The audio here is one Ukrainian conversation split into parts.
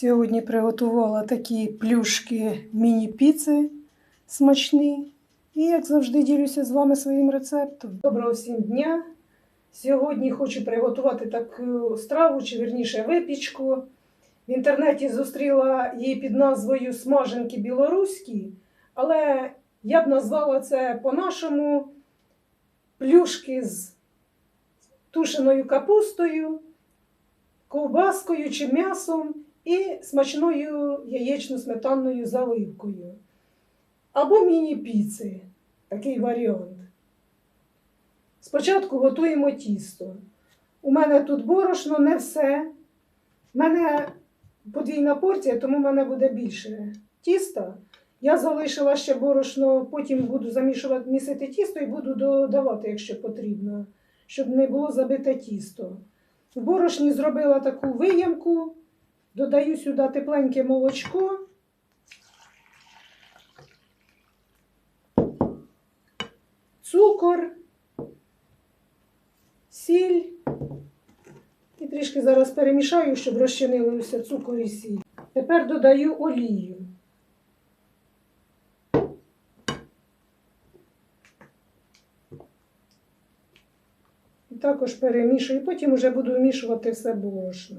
Сьогодні приготувала такі плюшки міні-піци смачні. І, як завжди, ділюся з вами своїм рецептом. Доброго всім дня! Сьогодні хочу приготувати таку страву, чи вірніше випічку. В інтернеті зустріла її під назвою Смаженки білоруські, але я б назвала це по-нашому плюшки з тушеною капустою, ковбаскою чи м'ясом і смачною яєчно-сметанною заливкою. Або міні-піци, такий варіант. Спочатку готуємо тісто. У мене тут борошно, не все. У мене подвійна порція, тому в мене буде більше тіста. Я залишила ще борошно, потім буду замішувати місити тісто і буду додавати, якщо потрібно, щоб не було забите тісто. В борошні зробила таку виямку, додаю сюди тепленьке молочко. Цукор, сіль. І трішки зараз перемішаю, щоб розчинилися цукор і сіль. Тепер додаю олію. І також перемішую, потім вже буду вмішувати все борошно.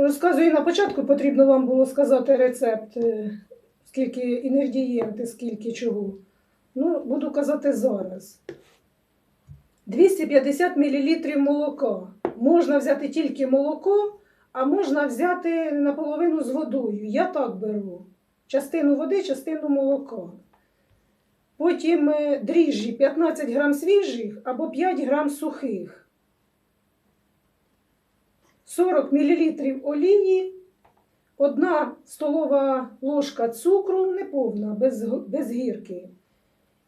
Розказую на початку, потрібно вам було сказати рецепт, е, скільки інгредієнти, скільки чого. Ну, буду казати зараз. 250 мл молока. Можна взяти тільки молоко, а можна взяти наполовину з водою. Я так беру. Частину води, частину молока. Потім е, дріжджі 15 грам свіжих або 5 грам сухих. 40 мл олії, 1 столова ложка цукру, неповна, без, без гірки.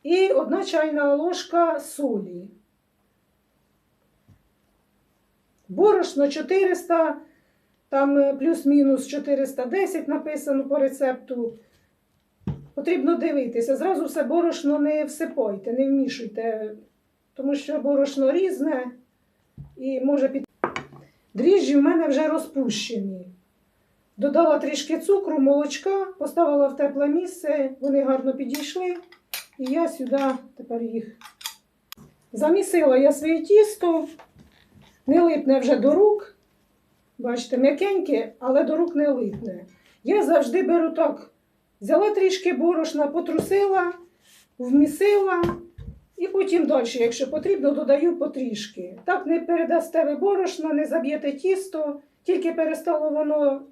І 1 чайна ложка солі. Борошно 400, там е, плюс-мінус 410 написано по рецепту. Потрібно дивитися. Зразу все борошно не всипайте, не вмішуйте, тому що борошно різне і може під. Дріжджі в мене вже розпущені. Додала трішки цукру, молочка, поставила в тепле місце, вони гарно підійшли. І я сюди тепер їх замісила я своє тісто, не липне вже до рук. Бачите, м'якеньке, але до рук не липне. Я завжди беру так. Взяла трішки борошна, потрусила, вмісила і потім далі, якщо потрібно, додаю потрішки. Так не передасте ви борошна, не заб'єте тісто, тільки перестало воно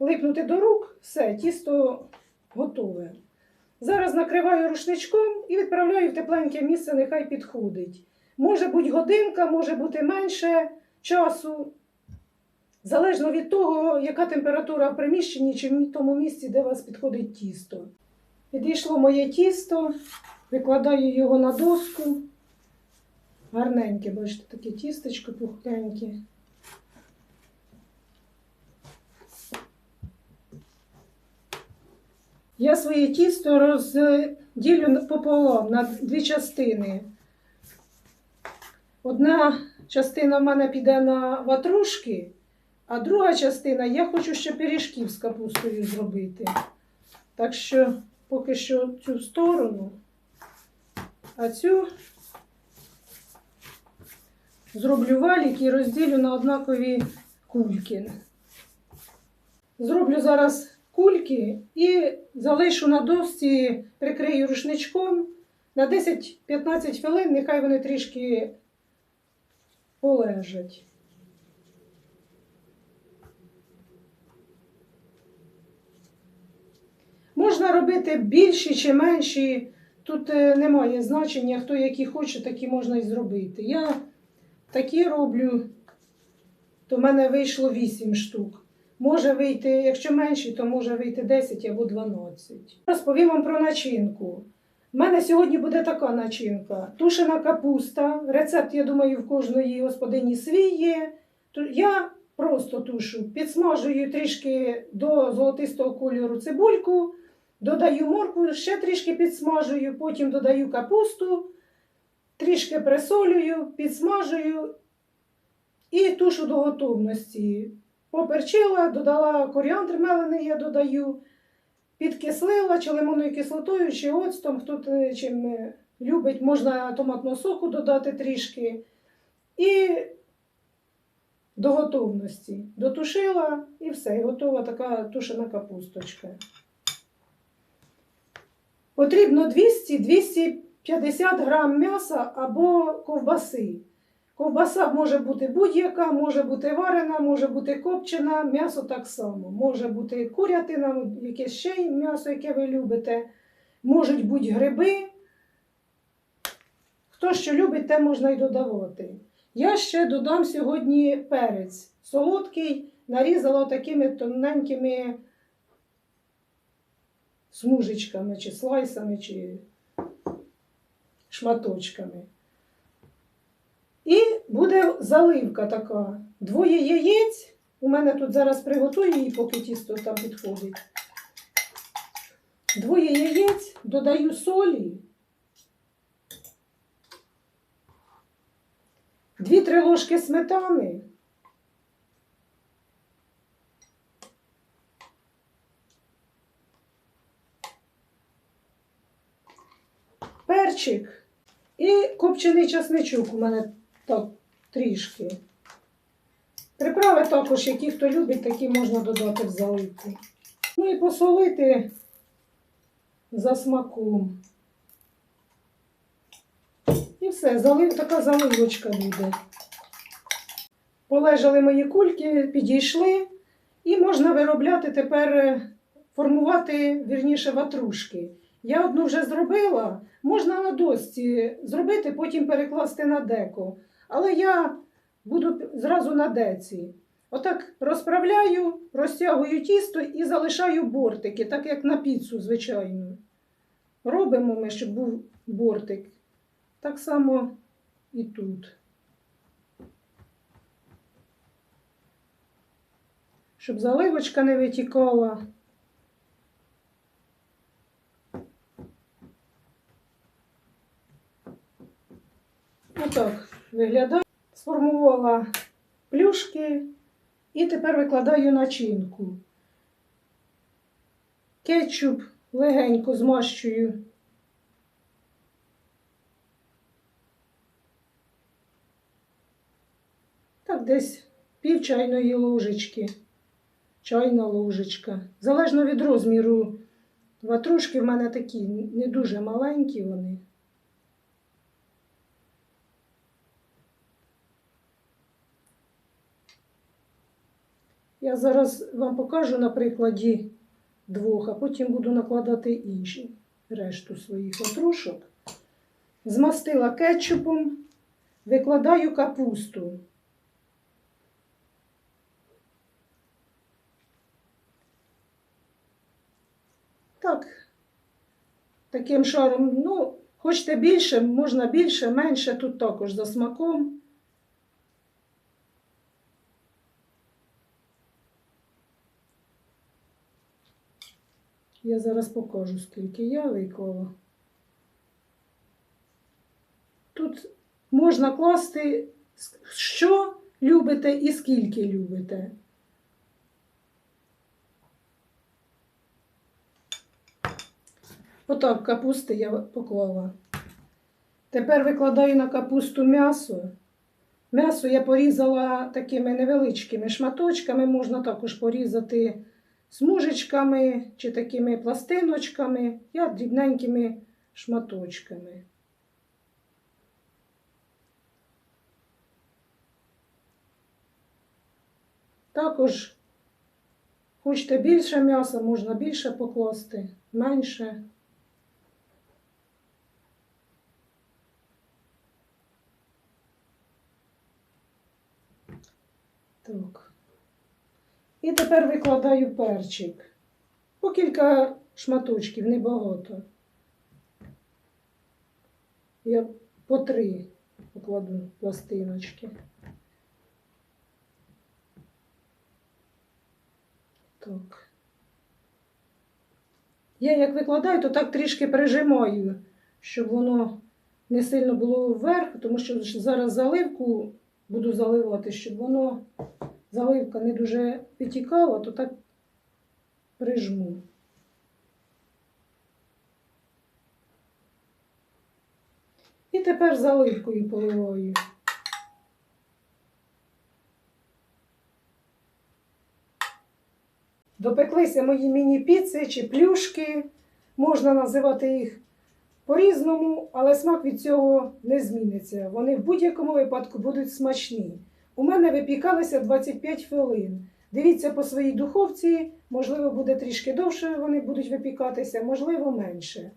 липнути до рук, все, тісто готове. Зараз накриваю рушничком і відправляю в тепленьке місце, нехай підходить. Може бути годинка, може бути менше часу. Залежно від того, яка температура в приміщенні чи в тому місці, де у вас підходить тісто. Підійшло моє тісто, викладаю його на доску. Гарненьке, бачите, таке тістечко пухкеньке. Я своє тісто розділю пополам на дві частини. Одна частина в мене піде на ватрушки, а друга частина я хочу ще пиріжків з капустою зробити. Так що поки що цю сторону, а цю зроблю валік і розділю на однакові кульки. Зроблю зараз кульки і залишу на досці, прикрию рушничком. На 10-15 хвилин нехай вони трішки полежать. Можна робити більші чи менші. Тут е, немає значення, хто які хоче, такі можна і зробити. Я такі роблю, то в мене вийшло 8 штук. Може вийти, якщо менші, то може вийти 10 або 12. Розповім вам про начинку. У мене сьогодні буде така начинка: тушена капуста. Рецепт, я думаю, в кожної господині свій є. Я просто тушу, підсмажую трішки до золотистого кольору цибульку, додаю моркву, ще трішки підсмажую, потім додаю капусту, трішки присолюю, підсмажую і тушу до готовності. Поперчила, додала коріандр мелений, я додаю, підкислила чи лимонною кислотою, чи оцтом, хто чим е, любить, можна томатного соку додати трішки. І до готовності. Дотушила і все, і готова така тушена капусточка. Потрібно 200-250 грам м'яса або ковбаси. Ковбаса може бути будь-яка, може бути варена, може бути копчена, м'ясо так само. Може бути курятина, якесь ще м'ясо, яке ви любите. Можуть бути гриби. Хто що любить, те можна й додавати. Я ще додам сьогодні перець солодкий, нарізала такими тоненькими смужечками, чи слайсами, чи шматочками. І буде заливка така. Двоє яєць. У мене тут зараз приготую її, поки тісто там підходить. Двоє яєць, додаю солі. Дві-три ложки сметани. Перчик і копчений часничок у мене так трішки. Приправи також, які хто любить, такі можна додати в заливку. Ну і посолити за смаком. І все, залив, така заливочка буде. Полежали мої кульки, підійшли, і можна виробляти тепер, е, формувати вірніше ватрушки. Я одну вже зробила, можна на досці зробити, потім перекласти на деко. Але я буду зразу на деці. Отак розправляю, розтягую тісто і залишаю бортики, так як на піцу, звичайно. Робимо ми, щоб був бортик. Так само і тут. Щоб заливочка не витікала. Отак виглядає. Сформувала плюшки і тепер викладаю начинку. Кетчуп легенько змащую. Так, десь пів чайної ложечки, чайна ложечка. Залежно від розміру ватрушки в мене такі не дуже маленькі вони. Я зараз вам покажу на прикладі двох, а потім буду накладати інші решту своїх ватрушок. Змастила кетчупом, викладаю капусту. Так, таким шаром, ну, хочете більше, можна більше, менше, тут також за смаком. Я зараз покажу, скільки я виклала. Тут можна класти, що любите і скільки любите. Отак капусти я поклала. Тепер викладаю на капусту м'ясо. М'ясо я порізала такими невеличкими шматочками, можна також порізати смужечками чи такими пластиночками, я дрібненькими шматочками. Також хочете більше м'яса, можна більше покласти, менше. Так. І тепер викладаю перчик. По кілька шматочків, небагато. Я по три покладу пластиночки. Так. Я як викладаю, то так трішки прижимаю, щоб воно не сильно було вверх, тому що зараз заливку буду заливати, щоб воно заливка не дуже витікала, то так прижму. І тепер заливкою поливаю. Допеклися мої міні-піци чи плюшки. Можна називати їх по-різному, але смак від цього не зміниться. Вони в будь-якому випадку будуть смачні. У мене випікалися 25 хвилин. Дивіться по своїй духовці, можливо, буде трішки довше вони будуть випікатися, можливо, менше.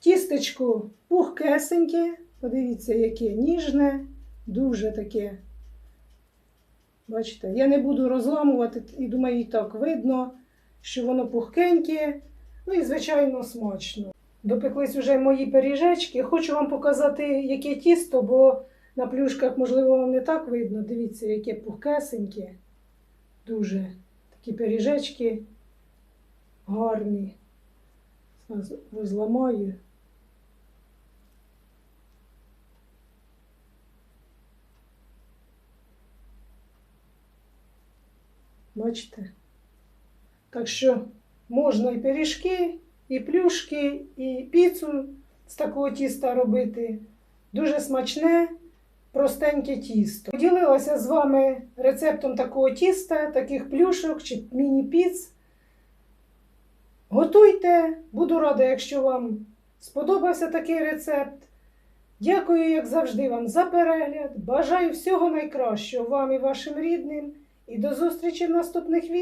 Тістечко пухкесеньке, подивіться, яке ніжне, дуже таке. Бачите, я не буду розламувати і думаю, і так видно, що воно пухкеньке, ну і, звичайно, смачно. Допеклись вже мої пиріжечки. Хочу вам показати, яке тісто, бо на плюшках, можливо, вам не так видно. Дивіться, яке пухкесеньке. Дуже такі пиріжечки гарні. Зараз розламаю. Бачите? Так що можна і пиріжки, і плюшки, і піцу з такого тіста робити. Дуже смачне, простеньке тісто. Поділилася з вами рецептом такого тіста, таких плюшок чи міні-піц. Готуйте, буду рада, якщо вам сподобався такий рецепт. Дякую, як завжди, вам за перегляд. Бажаю всього найкращого вам і вашим рідним. І до зустрічі в наступних відео.